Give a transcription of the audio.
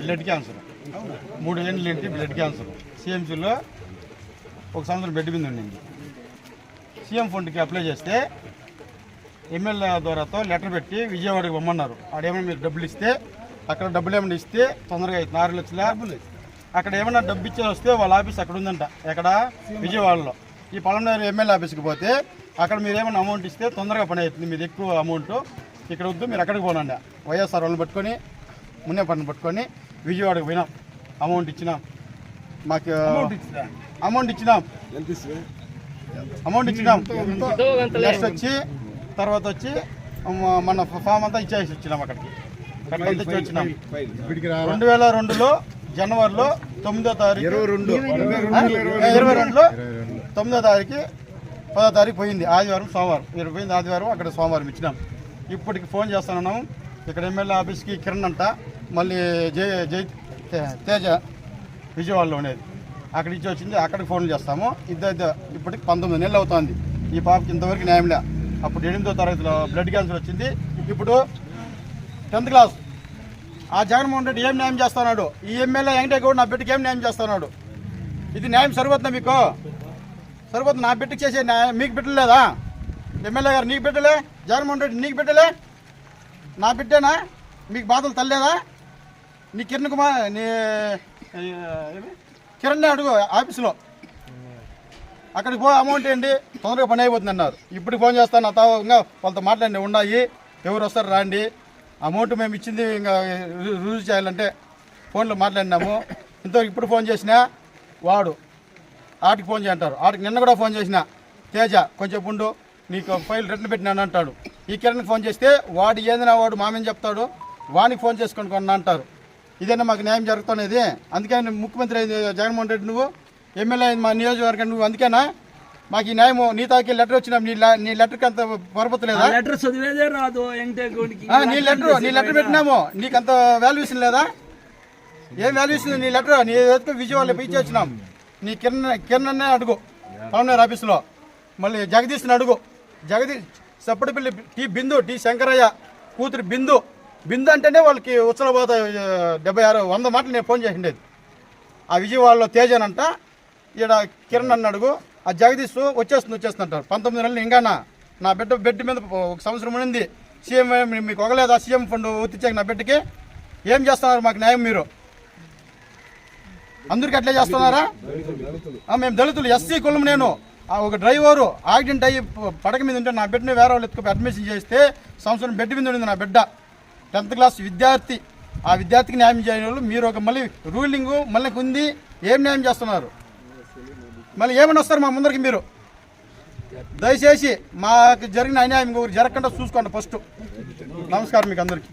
Blood cancer. మూడు ఏళ్ళు ఏంటి బ్లడ్ క్యాన్సర్. సిఎంసీలో ఒక సంవత్సరం బెడ్ మీద ఉండింది. సీఎం ఫండ్కి అప్లై చేస్తే ఎమ్మెల్యే ద్వారాతో లెటర్ పెట్టి విజయవాడకి పొమ్మన్నారు ఆడేమైనా మీరు డబ్బులు ఇస్తే అక్కడ డబ్బులు ఏమైనా ఇస్తే తొందరగా అవుతుంది ఆరు లక్షల అక్కడ ఏమైనా డబ్బు ఇచ్చి వస్తే వాళ్ళ ఆఫీస్ అక్కడ ఉందంట ఎక్కడ? విజయవాడలో. ఈ పలమనేరు ఎమ్మెల్యే ఆఫీస్కి పోతే అక్కడ మీరు ఏమైనా అమౌంట్ ఇస్తే తొందరగా పని అవుతుంది. మీది ఎక్కువ అమౌంట్. ఇక్కడ వద్దు మీరు అక్కడికి పోనండి వైఎస్ఆర్ వాళ్ళని పట్టుకొని మున్నే పని పట్టుకొని విజయవాడకి పోయినాం. అమౌంట్ ఇచ్చినాం. మాకు అమౌంట్ ఇచ్చినాం? అమౌంట్ ఇచ్చినాం. నెక్స్ట్ వచ్చి తర్వాత వచ్చి మన ఫామ్ అంతా ఇచ్చేసి వచ్చినాం అక్కడికి. వచ్చినాం రెండు వేల రెండులో జనవరిలో తొమ్మిదో తారీఖు ఇరవై రెండులో తొమ్మిదో తారీఖు పదో తారీఖు పోయింది. ఆదివారం సోమవారం. ఇరవై పోయింది ఆదివారం అక్కడ సోమవారం ఇచ్చినాం. ఇప్పటికి ఫోన్ చేస్తున్నాము ఇక్కడ ఎమ్మెల్యే ఆఫీస్కి కిరణ్ అంట. మళ్ళీ జై జై తేజ విజయవాడలో ఉండేది. అక్కడ ఇచ్చి వచ్చింది అక్కడికి ఫోన్ చేస్తాము. ఇద్దరు ఇప్పటికి పంతొమ్మిది నెలలు అవుతుంది. ఈ పాపకి ఇంతవరకు న్యాయంలే అప్పుడు ఎనిమిదో తరగతిలో బ్లడ్ క్యాన్సర్ వచ్చింది. ఇప్పుడు టెన్త్ క్లాస్. ఆ జగన్మోహన్ రెడ్డి ఏం న్యాయం చేస్తున్నాడు? ఈ ఎమ్మెల్యే వెంకటేగౌడ్ నా బిడ్డకి ఏం న్యాయం చేస్తున్నాడు? ఇది న్యాయం సరిపోతుందా మీకు? సరిపోతుంది? నా బిడ్డకి చేసే న్యాయం మీకు బిడ్డలేదా? ఎమ్మెల్యే గారు నీకు బిడ్డలే? జగన్మోహన్ రెడ్డి నీకు బిడ్డలే? నా బిడ్డేనా? మీకు బాధలు తల్లేదా? నీ కిరణ్ కుమార్ నీ కిరణ్ అడుగు ఆఫీసులో. అక్కడికి పో అమౌంట్ ఏంటి? తొందరగా పని అయిపోతుంది అన్నారు. ఇప్పుడు ఫోన్ చేస్తాను అత వాళ్ళతో మాట్లాడి ఉన్నాయి ఎవరు వస్తారు రాండి. అమౌంట్ మేము ఇచ్చింది ఇంకా రు- రుజువు చేయాలంటే ఫోన్లో మాట్లాడినాము. ఇంతవరకు ఇప్పుడు ఫోన్ చేసినా వాడు ఆటికి ఫోన్ చేయంటారు. ఆటికి నిన్న కూడా ఫోన్ చేసిన తేజ కొంచెం ఉండు నీకు ఫైల్ రిటర్న్ పెట్టినాను అంటాడు. ఈ కిరణ్కి ఫోన్ చేస్తే వాడు ఏందినా వాడు మామేం చెప్తాడు? వానికి ఫోన్ చేసుకొని కొన్నా అంటారు. ఇదేనా మాకు న్యాయం జరుగుతున్నది? అందుకే నువ్వు ముఖ్యమంత్రి అయింది జగన్మోహన్ రెడ్డి నువ్వు ఎమ్మెల్యే అయింది మా నియోజకవర్గం నువ్వు అందుకేనా? మాకు ఈ న్యాయం నీ తాకి లెటర్ వచ్చినా నీ నీ లెటర్కి అంత పరపతి లేదా లెటర్ చదివేదే రాదు నీ లెటర్ నీ లెటర్ పెట్టినాము. నీకు అంత వాల్యూషన్ లేదా? ఏం వాల్యూషన్ నీ లెటర్? నీ ఎదుగు విజయవాడలో పిచ్చి వచ్చినాం నీ కిరణ్ కిరణ్ అడుగు. పవనర్ ఆఫీస్లో మళ్ళీ జగదీష్ని అడుగు. జగదీష్ సప్పటిపల్లి టీ బిందు టీ శంకరయ్య కూతురు బిందు. బిందు అంటేనే వాళ్ళకి ఉత్సలబోత డెబ్బై ఆరు వంద మాటలు నేను ఫోన్ చేసిండేది. ఆ విజయవాడలో తేజనంట ఈడ కిరణ్ అన్న అడుగు ఆ జగదీష్ వచ్చేస్తుంది వచ్చేస్తుంది అంటారు. పంతొమ్మిది నెలలు ఇంకానా నా బిడ్డ బెడ్ మీద ఒక సంవత్సరం ఉండింది. సీఎం మీకు ఒకలేదా సీఎం ఫండ్ ఒత్తిచ్చాక నా బిడ్డకి. ఏం చేస్తున్నారు మాకు న్యాయం మీరు? అందరికి అట్లే చేస్తున్నారా? మేము దళితులు. ఎస్సీ కులం నేను. ఒక డ్రైవరు యాక్సిడెంట్ అయ్యి పడక మీద ఉంటే నా బిడ్డని వేరే వాళ్ళు ఎత్తుకు అడ్మిషన్ చేస్తే సంవత్సరం బెడ్ మీద ఉండింది నా బిడ్డ. టెన్త్ క్లాస్ విద్యార్థి. ఆ విద్యార్థికి న్యాయం చేయని వాళ్ళు మీరు ఒక మళ్ళీ రూలింగ్ మళ్ళీ ఉంది ఏం న్యాయం చేస్తున్నారు? మళ్ళీ ఏమని వస్తారు మా ముందరికి మీరు? దయచేసి మాకు జరిగిన అన్యాయం జరగకుండా చూసుకోండి ఫస్ట్. నమస్కారం మీకు అందరికీ.